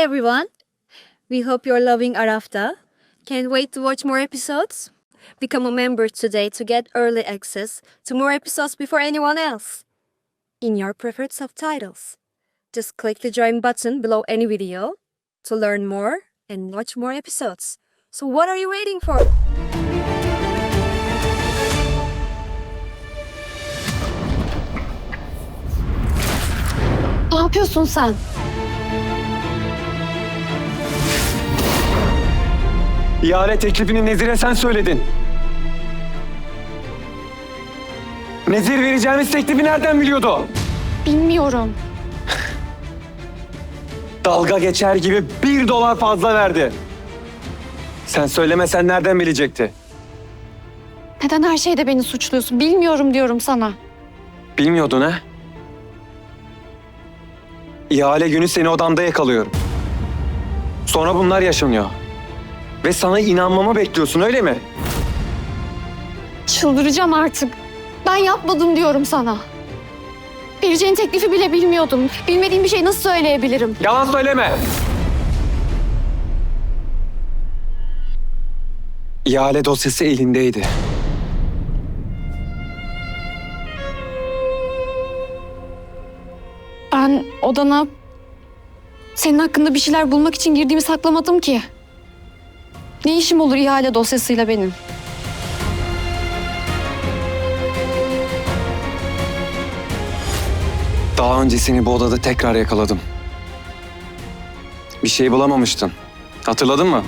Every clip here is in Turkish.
Everyone! We hope you're loving Arafta. Can't wait to watch more episodes? Become a member today to get early access to more episodes before anyone else. In your preferred subtitles. Just click the join button below any video to learn more and watch more episodes. So what are you waiting for? Ne yapıyorsun sen? İhale teklifini Nezir'e sen söyledin. Nezir vereceğimiz teklifi nereden biliyordu? Bilmiyorum. Dalga geçer gibi bir dolar fazla verdi. Sen söylemesen nereden bilecekti? Neden her şeyde beni suçluyorsun? Bilmiyorum diyorum sana. Bilmiyordun ha? İhale günü seni odamda yakalıyorum. Sonra bunlar yaşanıyor. Ve sana inanmamı bekliyorsun öyle mi? Çıldıracağım artık. Ben yapmadım diyorum sana. Vereceğin teklifi bile bilmiyordum. Bilmediğim bir şey nasıl söyleyebilirim? Yalan söyleme. İhale dosyası elindeydi. Ben odana senin hakkında bir şeyler bulmak için girdiğimi saklamadım ki. Ne işim olur ihale dosyasıyla benim? Daha önce seni bu odada tekrar yakaladım. Bir şey bulamamıştın. Hatırladın mı?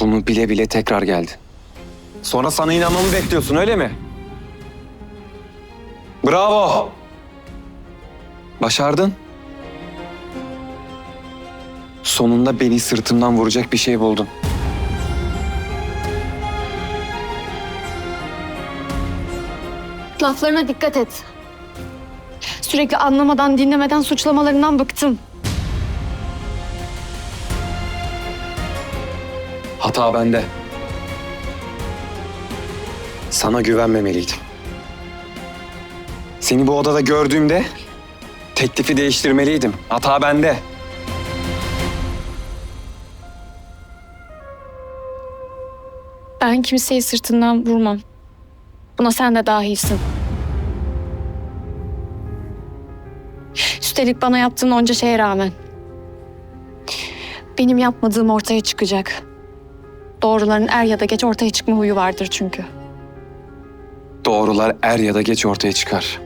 Bunu bile bile tekrar geldin. Sonra sana inanmamı bekliyorsun öyle mi? Bravo! Başardın. Sonunda beni sırtımdan vuracak bir şey buldun. Laflarına dikkat et. Sürekli anlamadan, dinlemeden suçlamalarından bıktım. Hata bende. Sana güvenmemeliydim. Seni bu odada gördüğümde teklifi değiştirmeliydim. Hata bende. Ben kimseyi sırtından vurmam. Buna sen de dahilsin. Üstelik bana yaptığın onca şeye rağmen. Benim yapmadığım ortaya çıkacak. Doğruların er ya da geç ortaya çıkma huyu vardır çünkü. Doğrular er ya da geç ortaya çıkar.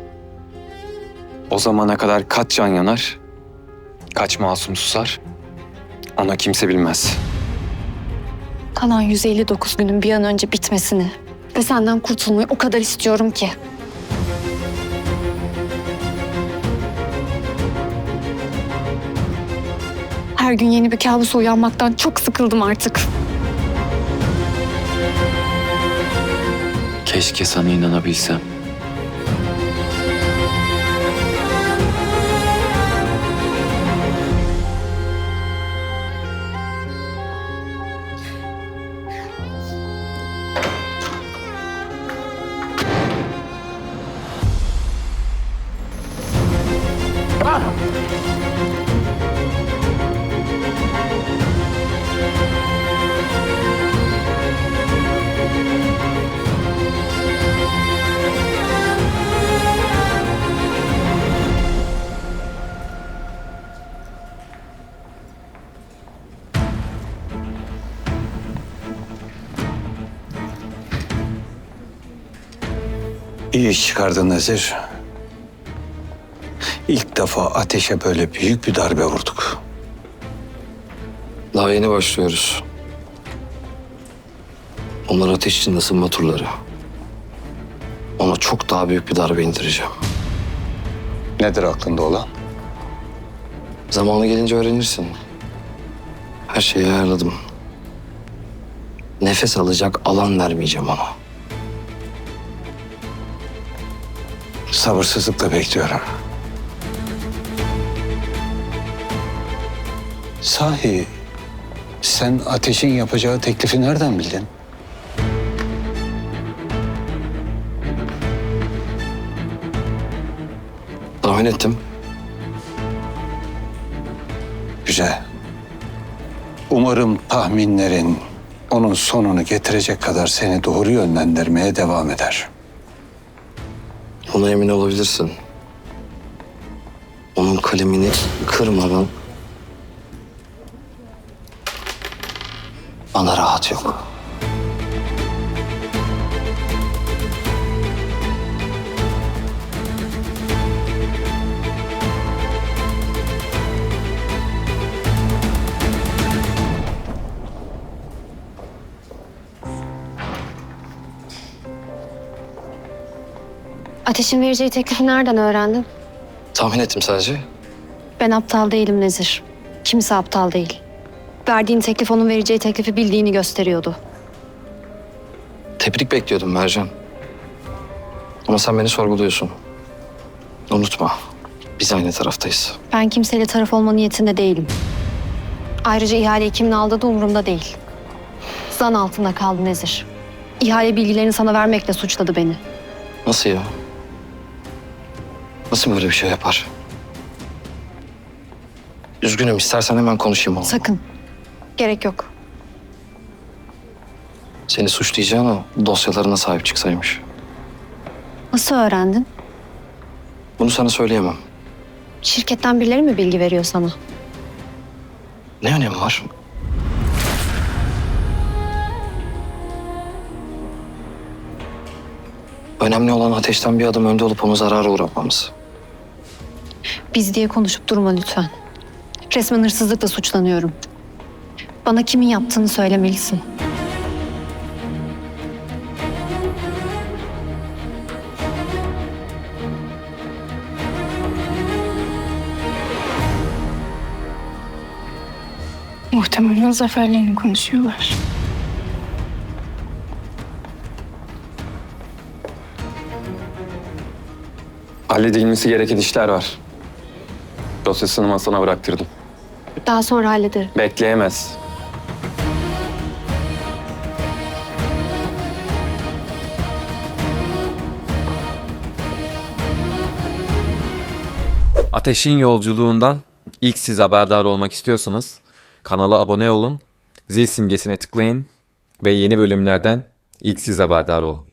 O zamana kadar kaç can yanar, kaç masum susar, ona kimse bilmez. Kalan 159 günün bir an önce bitmesini ve senden kurtulmayı o kadar istiyorum ki. Her gün yeni bir kabusa uyanmaktan çok sıkıldım artık. Keşke sana inanabilsem. İyi iş çıkardın Nezir. İlk defa ateşe böyle büyük bir darbe vurduk. Daha yeni başlıyoruz. Onlar ateş için ısınma turları. Ona çok daha büyük bir darbe indireceğim. Nedir aklında olan? Zamanı gelince öğrenirsin. Her şeyi ayarladım. Nefes alacak alan vermeyeceğim ona. Sabırsızlıkla bekliyorum. Sahi sen ateşin yapacağı teklifi nereden bildin? Tahmin ettim. Güzel. Umarım tahminlerin onun sonunu getirecek kadar seni doğru yönlendirmeye devam eder. Ona emin olabilirsin. Onun kalemini kırmadan bana rahat yok. Ateş'in vereceği teklifi nereden öğrendin? Tahmin ettim sadece. Ben aptal değilim Nezir. Kimse aptal değil. Verdiğin teklif onun vereceği teklifi bildiğini gösteriyordu. Tebrik bekliyordum Mercan. Ama sen beni sorguluyorsun. Unutma. Biz aynı taraftayız. Ben kimseyle taraf olma niyetinde değilim. Ayrıca ihaleyi kimin aldığı da umurumda değil. Zan altında kaldı Nezir. İhale bilgilerini sana vermekle suçladı beni. Nasıl ya? Nasıl böyle bir şey yapar? Üzgünüm istersen hemen konuşayım onunla. Sakın. Gerek yok. Seni suçlayacağına dosyalarına sahip çıksaymış. Nasıl öğrendin? Bunu sana söyleyemem. Şirketten birileri mi bilgi veriyor sana? Ne önemi var? Önemli olan ateşten bir adım önde olup onu zarara uğratmamız. Biz diye konuşup durma lütfen. Resmen hırsızlıkla suçlanıyorum. Bana kimin yaptığını söylemelisin. Muhtemelen zaferlerini konuşuyorlar. Halledilmesi gereken işler var. Dosyasını masana bıraktırdım. Daha sonra hallederim. Bekleyemez. Ateşin yolculuğundan ilk siz haberdar olmak istiyorsanız kanala abone olun, zil simgesine tıklayın ve yeni bölümlerden ilk siz haberdar olun.